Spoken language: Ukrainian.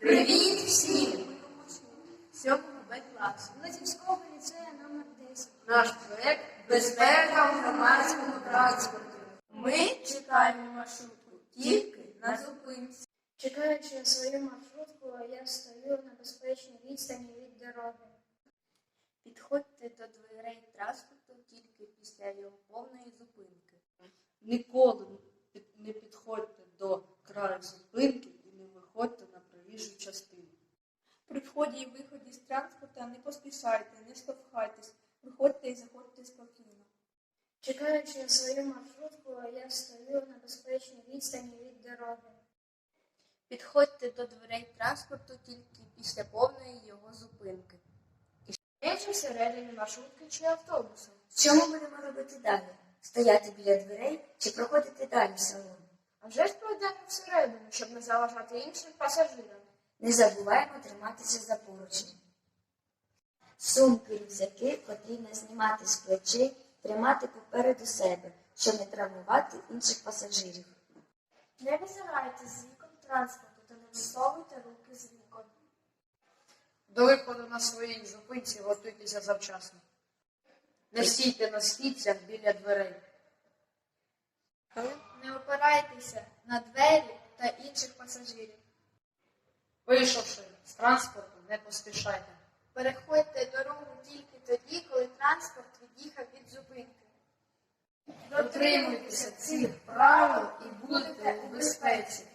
Привіт всім! Сьомого Б класу. Лозівського ліцею номер 10. Наш проект Безпека в громадському транспорті. Ми чекаємо маршрутку тільки на зупинці. Чекаючи на свою маршрутку, я стою на безпечній відстані від дороги. Підходьте до дверей транспорту тільки після його повної зупинки. Ніколи не підходьте до краю зупинки і не виходьте на проїжджу частину. При вході і виході з транспорта не поспішайте, не штовхайтесь, виходьте і заходьте спокійно. Чекаючи на свою маршрутку, я стою на безпечній відстані від дороги. Підходьте до дверей транспорту тільки після повної його зупинки. Якщо всередині маршрутки чи автобусу. Що ми будемо робити далі? Стояти біля дверей чи проходити далі? А вже ж пройдемо всередину, щоб не заважати іншим пасажирам. Не забуваємо триматися за поручні. Сумки, рюкзаки потрібно знімати з плечей, тримати попереду себе, щоб не травмувати інших пасажирів. Не визирайте з вікон транспорту та не висовуйте руки з вікон. До виходу на своїй зупинці готуйтеся завчасно. Не стійте на східцях біля дверей. Не на двері та інших пасажирів. Вийшовши з транспорту, не поспішайте. Переходьте дорогу тільки тоді, коли транспорт від'їхав від зупинки. Дотримуйтеся цих правил і будете у безпеці.